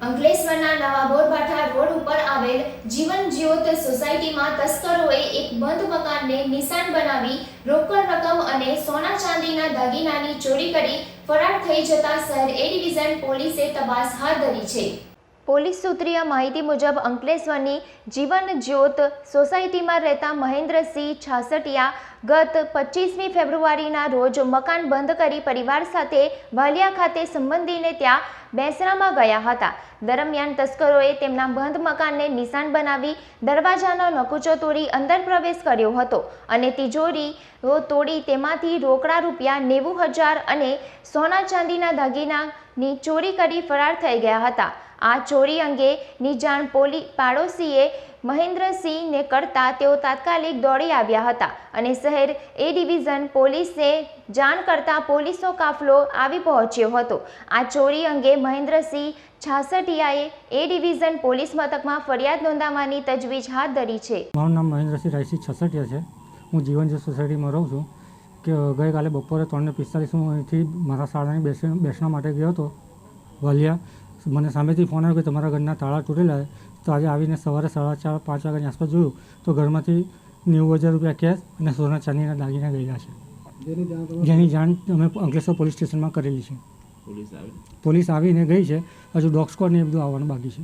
અંકલેશ્વરના નવા બોરબાઠા રોડ ઉપર આવેલ જીવન જ્યોત સોસાયટીમાં તસ્કરોએ એક બંધ મકાનને નિશાન બનાવી રોકડ રકમ અને સોના ચાંદીના દાગીનાની ચોરી કરી ફરાર થઈ જતા શહેર એ ડિવિઝન પોલીસે તપાસ હાથ ધરી છે. પોલીસ સૂત્રીય માહિતી મુજબ અંકલેશ્વરની જીવન જ્યોત સોસાયટીમાં રહેતા મહેન્દ્રસિંહ છાસઠિયા ગત પચીસમી ફેબ્રુઆરીના રોજ મકાન બંધ કરી પરિવાર સાથે વાલિયા ખાતે સંબંધીને ત્યાં બેસરામાં ગયા હતા. દરમિયાન તસ્કરોએ તેમના બંધ મકાનને નિશાન બનાવી દરવાજાનો નકુચો તોડી અંદર પ્રવેશ કર્યો હતો અને તિજોરીઓ તોડી તેમાંથી રોકડા રૂપિયા નેવું હજાર અને સોના ચાંદીના દાગીનાની ચોરી કરી ફરાર થઈ ગયા હતા. આ ચોરી અંગેની જાણ પોલી, પાડોશીએ મહેન્દ્રસિંહને કરતા તેઓ તાત્કાલિક દોડી આવ્યા હતા અને શહેર એ ડિવિઝન પોલીસને જાણ કરતા પોલીસનો કાફલો આવી પહોંચ્યો હતો. આ ચોરી અંગે મહેન્દ્રસિંહ છાસઠિયાએ એ ડિવિઝન પોલીસ મથકમાં ફરિયાદ નોંધાવવાની તજવીજ હાથ ધરી છે. મારું નામ મહેન્દ્રસિંહ રાયસિંહ છસઠિયા છે. હું જીવન જ્યોત સોસાયટીમાં રહું છું કે ગઈકાલે બપોરે ત્રણને પિસ્તાલીસ હું અહીંથી મારા શાળાની બેસી બેસણા માટે ગયો હતો, વાલિયા. મને સામેથી ફોન આવ્યો કે તમારા ઘરના તાળા તૂટેલા છે તો આજે આવીને સવારે સાડા ચાર પાંચ વાગ્યાની આસપાસ જોયું તો ઘરમાંથી નેવું હજાર રૂપિયા કેશ અને સોના ચાંદીના દાગીના ગયેલા છે. જેની જાણ અમે અંકલેશ્વર પોલીસ સ્ટેશનમાં કરેલી છે. પોલીસ પોલીસ આવીને ગઈ છે હજુ ડોગ સ્કોડ ને એ બધું આવવાનું બાકી છે.